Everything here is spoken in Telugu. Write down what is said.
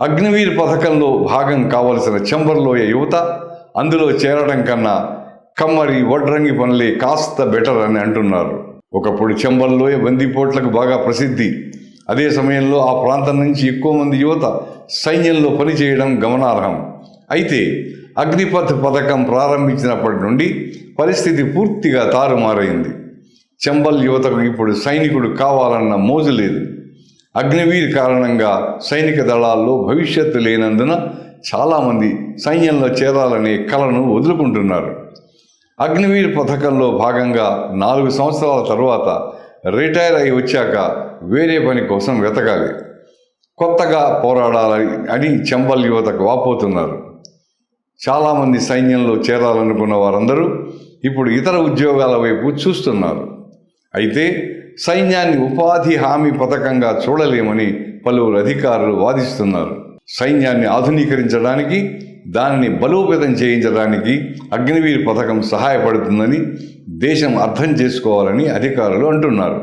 అగ్నివీర్ పథకంలో భాగం కావలసిన చెంబర్లోయ యువత అందులో చేరడం కన్నా కమ్మరి వడ్రంగి పనులే కాస్త బెటర్ అని అంటున్నారు. ఒకప్పుడు చెంబర్లోయ బందిపోట్లకు బాగా ప్రసిద్ధి. అదే సమయంలో ఆ ప్రాంతం నుంచి ఎక్కువ మంది యువత సైన్యంలో పనిచేయడం గమనార్హం. అయితే అగ్నిపథ్ పథకం ప్రారంభించినప్పటి నుండి పరిస్థితి పూర్తిగా తారుమారైంది. చెంబల్ యువతకు ఇప్పుడు సైనికుడు కావాలన్న మోజు లేదు. అగ్నివీర్ కారణంగా సైనిక దళాల్లో భవిష్యత్తు లేనందున చాలామంది సైన్యంలో చేరాలనే కలను వదులుకుంటున్నారు. అగ్నివీర్ పథకంలో భాగంగా నాలుగు సంవత్సరాల తర్వాత రిటైర్ అయి వచ్చాక వేరే పని కోసం వెతకాలి. కొత్తగా పోరాడాలి అని చెంబల్ యువతకు వాపోతున్నారు. చాలామంది సైన్యంలో చేరాలనుకున్న వారందరూ ఇప్పుడు ఇతర ఉద్యోగాల వైపు చూస్తున్నారు. అయితే సైన్యాన్ని ఉపాధి హామీ పథకంగా చూడలేమని పలువురు అధికారులు వాదిస్తున్నారు. సైన్యాన్ని ఆధునీకరించడానికి దానిని బలోపేతం చేయించడానికి అగ్నివీర్ పథకం సహాయపడుతుందని దేశం అర్థం చేసుకోవాలని అధికారులు అంటున్నారు.